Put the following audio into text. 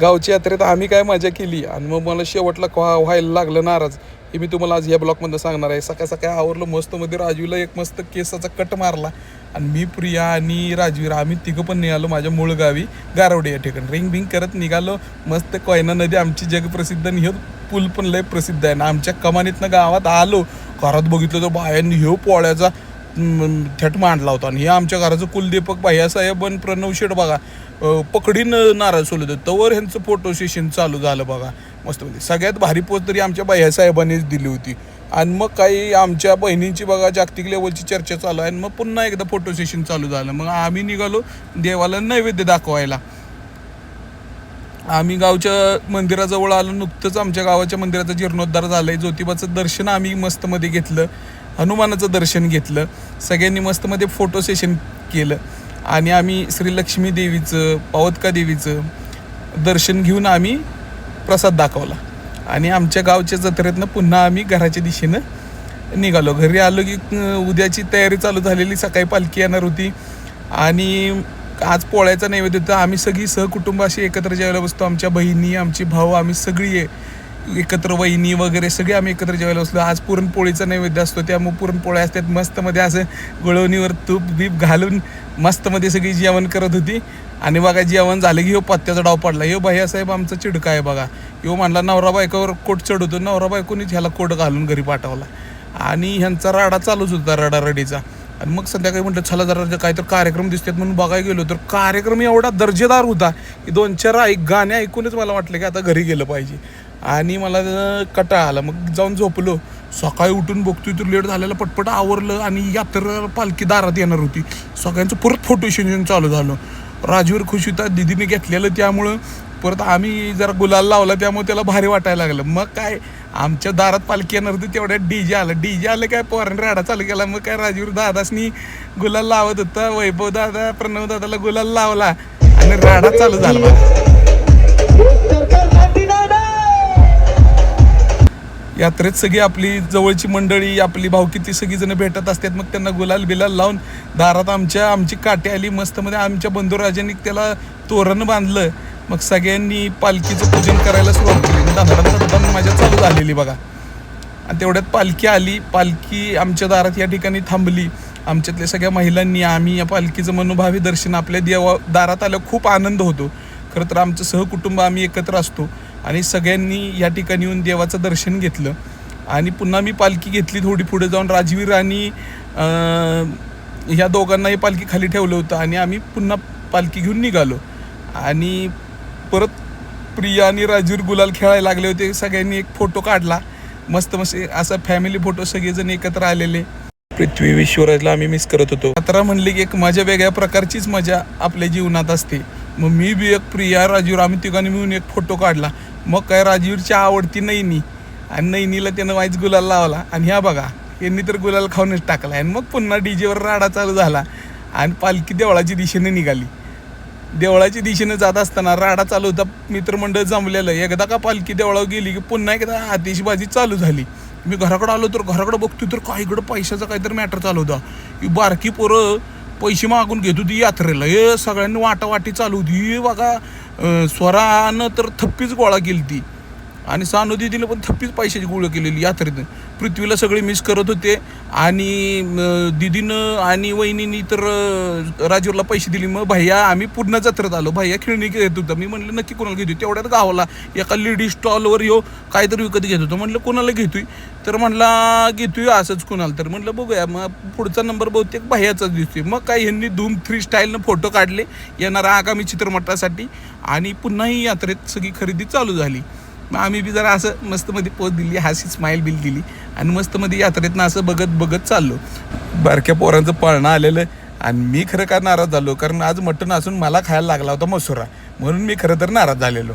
गावची यात्रेत आम्ही काय मजा केली. आणि मग मला शेवटला व्हा व्हायला लागलं नाराज. हे मी तुम्हाला आज या ब्लॉकमधनं सांगणार आहे. सकाळ सकाळी आवरलं मस्तमध्ये राजूला एक मस्त केसाचा कट मारला. आणि मी प्रिया आणि राजवीर आम्ही तिघं पण निघालो माझ्या मूळ गावी गारवडे या ठिकाणी. रिंग बिंग करत निघालो. मस्त कोयना नदी आमची जगप्रसिद्ध आणि ह्यो पूल पण लय प्रसिद्ध आहे. ना आमच्या कमानीतनं गावात आलो. घरात बघितलं तर बाहेर ह्यो पोळ्याचा थेट मांडला होता. आणि हे आमच्या घराचं कुलदीपक भाय्यासाहेब आणि प्रणव शेठ बघा पकडीन नारळ सोलत होते तवर ह्यांचं फोटो सेशन चालू झालं बघा. मस्त म्हणजे सगळ्यात भारी पोच तरी आमच्या भाईयासाहेबांनीच दिली होती. आणि मग काही आमच्या बहिणींची बघा जागतिक लेवलची चर्चा चालू आहे. आणि मग पुन्हा एकदा फोटो सेशन चालू झालं. मग आम्ही निघालो देवाला नैवेद्य दाखवायला. आम्ही गावच्या मंदिराजवळ आलो नुकतंच आमच्या गावाच्या मंदिराचा जीर्णोद्धार झालाय. ज्योतिबाचं दर्शन आम्ही मस्तमध्ये घेतलं. हनुमानाचं दर्शन घेतलं. सगळ्यांनी मस्तमध्ये फोटो सेशन केलं. आणि आम्ही श्री लक्ष्मी देवीचं पावतका देवीचं दर्शन घेऊन आम्ही प्रसाद दाखवला. आणि आमच्या गावच्या जत्रेतनं पुन्हा आम्ही घराच्या दिशेनं निघालो. घरी आलो की उद्याची तयारी चालू झालेली. सकाळी पालखी येणार होती. आणि आज पोळ्याचा नैवेद्य तर आम्ही सगळी सहकुटुंब अशी एकत्र जेवायला बसतो. आमच्या बहिणी आमची भाऊ आम्ही सगळी एकत्र वहिनी वगैरे सगळे आम्ही एकत्र जेवायला बसलो. आज पुरणपोळीचा नैवेद्य असतो. त्यामुळे पुरणपोळ्या असतात. मस्तमध्ये असं गुळवणीवर तूप बीप घालून मस्तमध्ये सगळी जेवण करत होती. आणि बघा जेवण झालं की हो पत्त्याचा डाव पडला. ह्यो भैयासाहेब आमचा चिडका आहे बघा. यो म्हणला नवरा बायकावर कोट चढवतो. नवरा बायकोनीच ह्याला कोट घालून घरी पाठवला. आणि ह्यांचा राडा चालूच होता रडारडीचा. आणि मग संध्याकाळी म्हटलं चला जरा काहीतरी कार्यक्रम दिसतात म्हणून बघायला गेलो. तर कार्यक्रम एवढा दर्जेदार होता की दोन चार ऐक गाणे ऐकूनच मला वाटलं की आता घरी गेलं पाहिजे. आणि मला कटाळा आला. मग जाऊन झोपलो. सकाळी उठून बघतोय तर लेट झालेलं पटपट आवरलं आणि यात्रा पालखी दारात येणार होती. सगळ्यांचं परत फोटो सेशन चालू झालं. राजीवर खुश होता दिदीने घेतलेलं त्यामुळं परत आम्ही जरा गुलाल लावला त्यामुळे त्याला भारी वाटायला लागलं. मग काय आमच्या दारात पालखी येणार होती डी डीजे आलं. डीजे आलं काय पोराने राडा चालू केला. मग काय राजवीर दादासनी गुलाल लावत होता वैभव दादा प्रणव दादाला गुलाल लावला आणि राडा चालू झाला यात्रेत सगळी आपली जवळची मंडळी आपली भावकीतली सगळी जण भेटत असतात. मग त्यांना गुलाल बिलाल लावून दारात आमच्या आमची काठी आली. मस्तमध्ये आमच्या बंधुराजांनी त्याला तोरण बांधलं. मग सगळ्यांनी पालखीचं पूजन करायला सुरुवात केली. म्हणजे दणदण माझ्या चालू झालेली बघा. आणि तेवढ्यात पालखी आली. पालखी आमच्या दारात या ठिकाणी थांबली. आमच्यातल्या सगळ्या महिलांनी आम्ही या पालखीचं मनोभावी दर्शन आपल्या देवा दारात आलं खूप आनंद होतो. खरं तर आमचं सहकुटुंब आम्ही एकत्र असतो. आणि सगळ्यांनी या ठिकाणी येऊन देवाचं दर्शन घेतलं. आणि पुन्हा मी पालखी घेतली थोडी पुढे जाऊन राजवीर आणि ह्या दोघांनाही पालखी खाली ठेवलं होतं. आणि आम्ही पुन्हा पालखी घेऊन निघालो. आणि परत प्रिया आणि राजवीर गुलाल खेळायला लागले होते. सगळ्यांनी एक फोटो काढला. मस्त मस्त असा फॅमिली फोटो सगळेजण एकत्र आलेले. पृथ्वी विश्वराजला आम्ही मिस करत होतो. यात्रा म्हणली की एक मजा वेगळ्या प्रकारचीच मजा आपल्या जीवनात असते. मग मी बी एक प्रिया राजूर आम्ही तिघांनी मिळून एक फोटो काढला. मग काय राजीवरची आवडती नैनी. आणि नैनीला त्यानं वाईच गुलाल लावला. आणि ह्या बघा यांनी तर गुलाल खाऊनच टाकला. आणि मग पुन्हा डीजेवर राडा चालू झाला. आणि पालखी देवळाची दिशेने निघाली. देवळाच्या दिशेने जात असताना राडा चालू होता मित्रमंडळ जमलेलं. एकदा का पालखी देवळावर गेली की पुन्हा एकदा आतिषबाजी चालू झाली. मी घराकडे आलो तर घराकडे बघतो तर काही इकडं पैशाचा काहीतरी मॅटर चालू होता. ही बारकी पोरं पैसे मागून घेत होती यात्रेला. हे सगळ्यांनी वाटावाटी चालू होती. हे बघा स्वरानं तर थप्पीच गोळा केली ती आणि सानुदीदीने पण थप्पीच पैशाची गोळा केलेली यात्रेनं पृथ्वीला सगळे मिस करत होते आणि दिदीनं आणि वहिनीनी तर राजूरला पैसे दिले. मग भैया आम्ही पूर्ण जत्रेत आलो. भैया खेळणी घेत होता. मी म्हणलं नक्की कोणाला घेतो तेवढ्यात गावाला एका लेडी स्टॉलवर यो काहीतरी विकत घेत होतो. म्हटलं कोणाला घेतोय? तर म्हणला घेतोय असंच कोणाला? तर म्हणलं बघूया. मग पुढचा नंबर बहुतेक भैयाचाच दिसतोय. मग काय ह्यांनी धूम थ्री स्टाईलनं फोटो काढले. येणाऱ्या आगामी चित्रपटासाठी आणि पुन्हा ही यात्रेत सगळी खरेदी चालू झाली. मग आम्ही बी जरा असं मस्तमध्ये पोच दिली हाशी स्माईल बिल दिली आणि मस्तमध्ये यात्रेतनं असं बघत बघत चाललो. बारक्या पोरांचं पळणं आलेलं आणि मी खरं का नाराज झालो? कारण आज मटण असून मला खायला लागला होता मसुरा. म्हणून मी खरं तर नाराज झालेलो.